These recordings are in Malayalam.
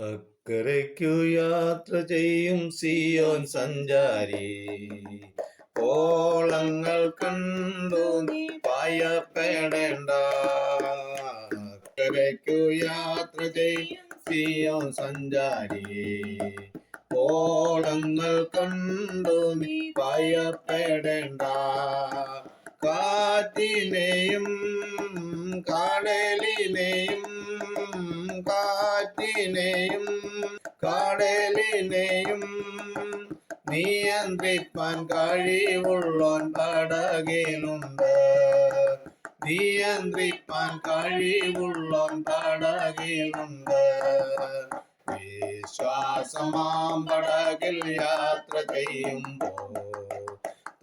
അക്കരയ്ക്കു യാത്ര ചെയ്യും സിയോൻ സഞ്ചാരി. കോളങ്ങൾ കണ്ടു നീ ഭയപ്പെടേണ്ട അക്കരയ്ക്കു യാത്ര ചെയ്യും സിയോൻ സഞ്ചാരി. കോളങ്ങൾ കണ്ടു നീ ഭയപ്പെടേണ്ട കാറ്റിനെയും കടലിനെയും കടലിനെയും നിയന്ത്രിപ്പാൻ കഴിവുള്ളോൻ പടകിലുണ്ട്. നിയന്ത്രിപ്പാൻ കഴിവുള്ളോൻ പടകിലുണ്ട്. വിശ്വാസമാം പടകിൽ യാത്ര ചെയ്യുമ്പോൾ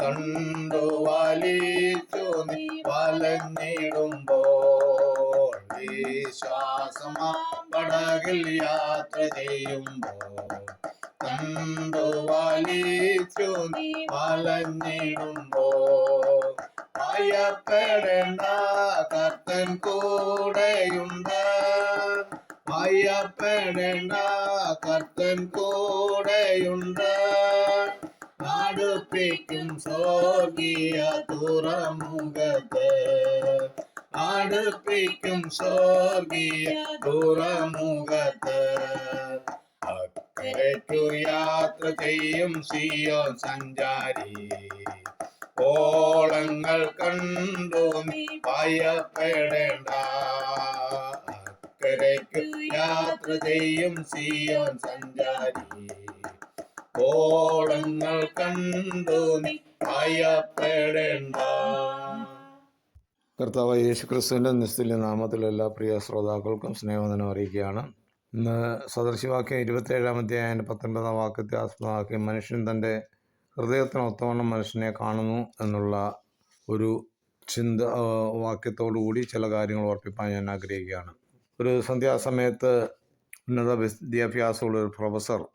കണ്ടു വലിച്ചു നീ വലഞ്ഞിടുമ്പോൾ വിശ്വാസമാം പടകിൽ യാത്ര ചെയ്യുമ്പോൾ കണ്ടു വലിച്ചു വലഞ്ഞിടുമ്പോ ഭയപ്പെടേണ്ട കർത്തൻ കൂടെയുണ്ട്. ഭയപ്പെടേണ്ട കർത്തൻ കൂടെയുണ്ട്. അടുപ്പിക്കും സ്വർഗീയ തുറമുഖത്ത് അടുപ്പിക്കും സ്വർഗീയ തുറമുഖത്ത്. അക്കരയ്ക്കു യാത്ര ചെയ്യും സിയോ സഞ്ചാരി. കോളങ്ങൾ കണ്ടു നീ ഭയപ്പെടേണ്ട. അക്കരയ്ക്കു യാത്ര ചെയ്യും സിയോ സഞ്ചാരി. കോളങ്ങൾ കണ്ടു നീ ഭയപ്പെടേണ്ട. കർത്താവ് യേശു ക്രിസ്തുവിന്റെ നിസ്തുല്യ നാമത്തിൽ എല്ലാ പ്രിയ ശ്രോതാക്കൾക്കും സ്നേഹവന്ദനം അറിയിക്കുകയാണ്. ഇന്ന് സദർശിവാക്യം ഇരുപത്തേഴാമത്തെ അതിന്റെ പത്തൊൻപതാം വാക്യത്തെ ആസ്പദമാക്കി മനുഷ്യൻ തന്റെ ഹൃദയത്തിന് ഒത്തവണ്ണം മനുഷ്യനെ കാണുന്നു എന്നുള്ള ഒരു ചിന്ത ആ, വാക്യത്തോടു കൂടി ചില കാര്യങ്ങൾ ഓർപ്പിക്കാൻ ഞാൻ ആഗ്രഹിക്കുകയാണ്. ഒരു സന്ധ്യാസമയത്ത് ഉന്നത വിദ്യാഭ്യാസമുള്ള ഒരു പ്രൊഫസർ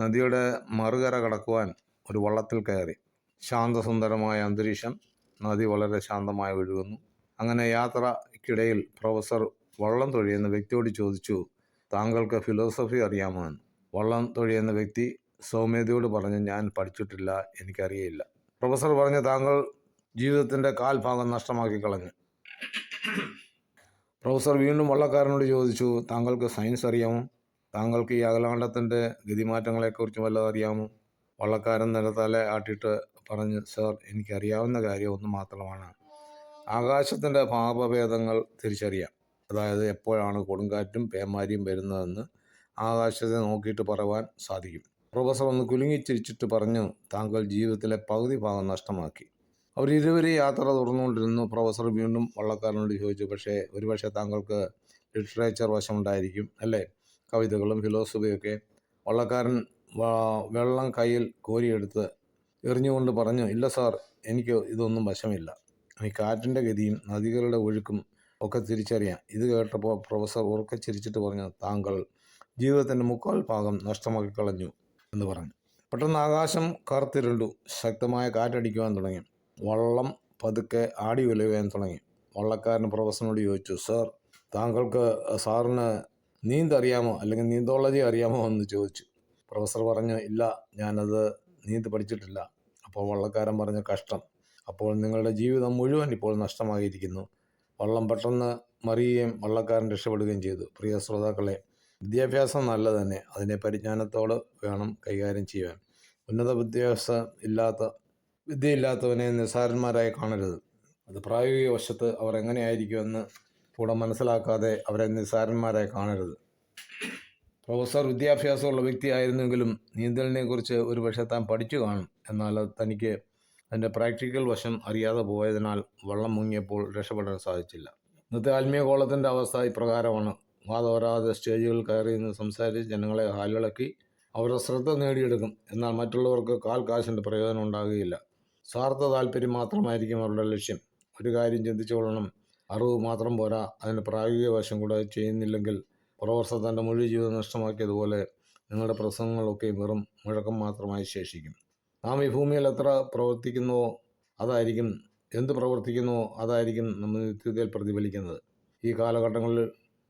നദിയുടെ മറുകര കടക്കുവാൻ ഒരു വള്ളത്തിൽ കയറി. ശാന്തസുന്ദരമായ അന്തരീക്ഷം നദി വളരെ ശാന്തമായി ഒഴുകുന്നു. അങ്ങനെ യാത്രക്കിടയിൽ പ്രൊഫസർ വള്ളം തൊഴിയുന്ന വ്യക്തിയോട് ചോദിച്ചു താങ്കൾക്ക് ഫിലോസഫി അറിയാമോ? എന്ന് വള്ളം തൊഴിയുന്ന വ്യക്തി സൗമ്യതയോട് പറഞ്ഞു ഞാൻ പഠിച്ചിട്ടില്ല എനിക്കറിയില്ല പ്രൊഫസർ പറഞ്ഞു താങ്കൾ ജീവിതത്തിന്റെ കാൽഭാഗം നഷ്ടമാക്കി കളഞ്ഞു. പ്രൊഫസർ വീണ്ടും വള്ളക്കാരനോട് ചോദിച്ചു താങ്കൾക്ക് സയൻസ് അറിയാമോ? താങ്കൾക്ക് ഈ അകലാണ്ടത്തിന്റെ ഗതിമാറ്റങ്ങളെക്കുറിച്ച് വല്ലതും അറിയാമോ? വള്ളക്കാരൻ നിലത്തല ആട്ടിയിട്ട് പറഞ്ഞു സർ എനിക്കറിയാവുന്ന കാര്യം ഒന്ന് മാത്രമാണ്. ആകാശത്തിന്റെ ഭാവഭേദങ്ങൾ തിരിച്ചറിയാം. അതായത് എപ്പോഴാണ് കൊടുങ്കാറ്റും പേമാരിയും വരുന്നതെന്ന് ആകാശത്തെ നോക്കിയിട്ട് പറയുവാൻ സാധിക്കും. പ്രൊഫസർ ഒന്ന് കുലുങ്ങിച്ചിരിച്ചിട്ട് പറഞ്ഞു താങ്കൾ ജീവിതത്തിലെ പകുതി ഭാഗം നഷ്ടമാക്കി. അവർ ഇതുവരെ യാത്ര തുറന്നുകൊണ്ടിരുന്നു പ്രൊഫസർ വീണ്ടും വള്ളക്കാരനോട് ചോദിച്ചു പക്ഷേ ഒരുപക്ഷെ താങ്കൾക്ക് ലിറ്ററേച്ചർ വശമുണ്ടായിരിക്കും അല്ലേ? കവിതകളും ഫിലോസഫിയൊക്കെ. വള്ളക്കാരൻ വെള്ളം കയ്യിൽ കോരിയെടുത്ത് എറിഞ്ഞുകൊണ്ട് പറഞ്ഞു ഇല്ല സാർ എനിക്ക് ഇതൊന്നും വശമില്ല. ഈ കാറ്റിന്റെ ഗതിയും നദികളുടെ ഒഴുക്കും ഒക്കെ തിരിച്ചറിയാം. ഇത് കേട്ടപ്പോൾ പ്രൊഫസർ ഉറക്കെ ചിരിച്ചിട്ട് പറഞ്ഞു താങ്കൾ ജീവിതത്തിന്റെ മുക്കാൽ ഭാഗം നഷ്ടമാക്കി കളഞ്ഞു എന്ന് പറഞ്ഞു. പെട്ടെന്ന് ആകാശം കറുത്തിരുണ്ടു. ശക്തമായ കാറ്റടിക്കുവാൻ തുടങ്ങി. വള്ളം പതുക്കെ ആടി ഉലയുവാൻ തുടങ്ങി. വള്ളക്കാരൻ പ്രൊഫസറിനോട് ചോദിച്ചു സാർ താങ്കൾക്ക് സാറിന് നീന്തറിയാമോ അല്ലെങ്കിൽ നീന്തോളജി അറിയാമോ എന്ന് ചോദിച്ചു. പ്രൊഫസർ പറഞ്ഞു ഇല്ല ഞാനത് നീന്ത് പഠിച്ചിട്ടില്ല. അപ്പോൾ വള്ളക്കാരൻ പറഞ്ഞു കഷ്ടം. അപ്പോൾ നിങ്ങളുടെ ജീവിതം മുഴുവൻ ഇപ്പോൾ നഷ്ടമായിരിക്കുന്നു. വള്ളം പെട്ടെന്ന് മറിയുകയും വള്ളക്കാരൻ രക്ഷപ്പെടുകയും ചെയ്തു. പ്രിയ ശ്രോതാക്കളെ വിദ്യാഭ്യാസം നല്ലത് തന്നെ അതിനെ പരിജ്ഞാനത്തോട് വേണം കൈകാര്യം ചെയ്യാൻ. ഉന്നത വിദ്യാഭ്യാസം ഇല്ലാത്ത വിദ്യയില്ലാത്തവനെ നിസ്സാരന്മാരായി കാണരുത്. അത് പ്രായോഗിക വശത്ത് അവർ എങ്ങനെയായിരിക്കുമെന്ന് കൂടെ മനസ്സിലാക്കാതെ അവരെ നിസ്സാരന്മാരായി കാണരുത്. പ്രൊഫസർ വിദ്യാഭ്യാസമുള്ള വ്യക്തിയായിരുന്നെങ്കിലും നീന്തലിനെക്കുറിച്ച് ഒരു പക്ഷേ താൻ പഠിച്ചു കാണും. എന്നാൽ തനിക്ക് അതിന്റെ പ്രാക്ടിക്കൽ വശം അറിയാതെ പോയതിനാൽ വള്ളം മുങ്ങിയപ്പോൾ രക്ഷപ്പെടാൻ സാധിച്ചില്ല. ഇന്നത്തെ ആത്മീയ കോളത്തിന്റെ അവസ്ഥ ഇപ്രകാരമാണ്. വാതോരാതെ സ്റ്റേജുകൾ കയറി നിന്ന് സംസാരിച്ച് ജനങ്ങളെ ഹാലിളക്കി അവരുടെ ശ്രദ്ധ നേടിയെടുക്കും. എന്നാൽ മറ്റുള്ളവർക്ക് കാൽ കാശിന്റെ പ്രയോജനം ഉണ്ടാകുകയില്ല. സ്വാർത്ഥ താല്പര്യം മാത്രമായിരിക്കും അവരുടെ ലക്ഷ്യം. ഒരു കാര്യം ചിന്തിച്ചുകൊള്ളണം അറിവ് മാത്രം പോരാ. അതിന്റെ പ്രായോഗിക വശം കൂടെ ചെയ്യുന്നില്ലെങ്കിൽ പ്രൊഫസർ തന്റെ മുഴുവൻ ജീവിതം നഷ്ടമാക്കിയതുപോലെ നിങ്ങളുടെ പ്രസംഗങ്ങളൊക്കെ വെറും മുഴക്കം മാത്രമായി ശേഷിക്കും. നാം ഈ ഭൂമിയിൽ എത്ര പ്രവർത്തിക്കുന്നുവോ അതായിരിക്കും എന്ത് പ്രവർത്തിക്കുന്നുവോ അതായിരിക്കും നമ്മൾ നിത്യതയിൽ പ്രതിഫലിക്കുന്നത്. ഈ കാലഘട്ടങ്ങളിൽ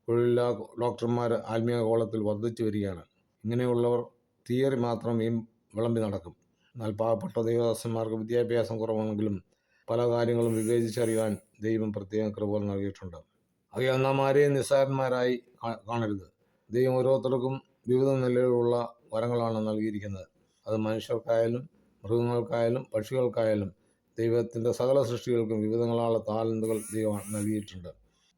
തൊഴിലില്ലാ ഡോക്ടർമാർ ആത്മീയ കോളത്തിൽ വർദ്ധിച്ചു വരികയാണ്. ഇങ്ങനെയുള്ളവർ തിയറി മാത്രം ഈ വിളമ്പി നടക്കും. എന്നാൽ പാവപ്പെട്ട ദൈവദാസന്മാർക്ക് വിദ്യാഭ്യാസം കുറവാണെങ്കിലും പല കാര്യങ്ങളും വിവേചിച്ചറിയാൻ ദൈവം പ്രത്യേക കൃപകൾ നൽകിയിട്ടുണ്ട്. ആരെയും നിസ്സാരന്മാരായി കാണരുത്. ദൈവം ഓരോരുത്തർക്കും വിവിധ നിലയിലുള്ള വരങ്ങളാണ് നൽകിയിരിക്കുന്നത്. അത് മനുഷ്യർക്കായാലും മൃഗങ്ങൾക്കായാലും പക്ഷികൾക്കായാലും ദൈവത്തിന്റെ സകല സൃഷ്ടികൾക്കും വിവിധങ്ങളായ താലന്തുകൾ ദൈവം നൽകിയിട്ടുണ്ട്.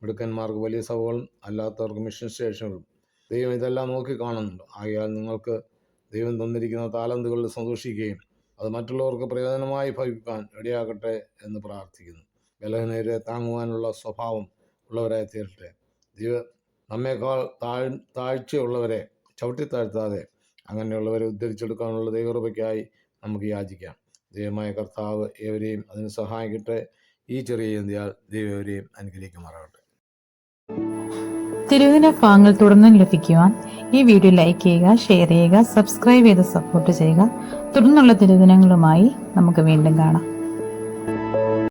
മിടുക്കന്മാർക്ക് വലിയ സഭകളും അല്ലാത്തവർക്ക് മിഷൻ സ്റ്റേഷനുകളും ദൈവം ഇതെല്ലാം നോക്കി കാണുന്നുണ്ട്. ആകയാൽ നിങ്ങൾക്ക് ദൈവം തന്നിരിക്കുന്ന താലന്തുകളിൽ സന്തോഷിക്കുകയും അത് മറ്റുള്ളവർക്ക് പ്രയോജനമായി ഭവിക്കാൻ ഇടയാകട്ടെ എന്ന് പ്രാർത്ഥിക്കുന്നു. ബലഹീനരെ താങ്ങുവാനുള്ള സ്വഭാവം ഉള്ളവരായി തീരട്ടെ ദൈവ നമ്മേക്കാൾ താഴ് താഴ്ചയുള്ളവരെ ചവിട്ടിത്താഴ്ത്താതെ അങ്ങനെയുള്ളവരെ ഉദ്ധരിച്ചെടുക്കാനുള്ള ദൈവകൃപയ്ക്കായി നമുക്ക് യാചിക്കാം. ദൈവമായ കർത്താവ് ഏവരെയും അതിന് സഹായിക്കട്ടെ. ഈ ചെറിയ ഇന്ത്യയാൽ ദൈവം ഏവരെയും അനുഗ്രഹിക്കുമാറാകട്ടെ തിരുവിന ഭാഗങ്ങൾ തുടർന്നും ലഭിക്കുവാൻ ഈ വീഡിയോ ലൈക്ക് ചെയ്യുക ഷെയർ ചെയ്യുക സബ്സ്ക്രൈബ് ചെയ്ത് സപ്പോർട്ട് ചെയ്യുക. തുടർന്നുള്ള തിരുദിനങ്ങളുമായി നമുക്ക് വീണ്ടും കാണാം.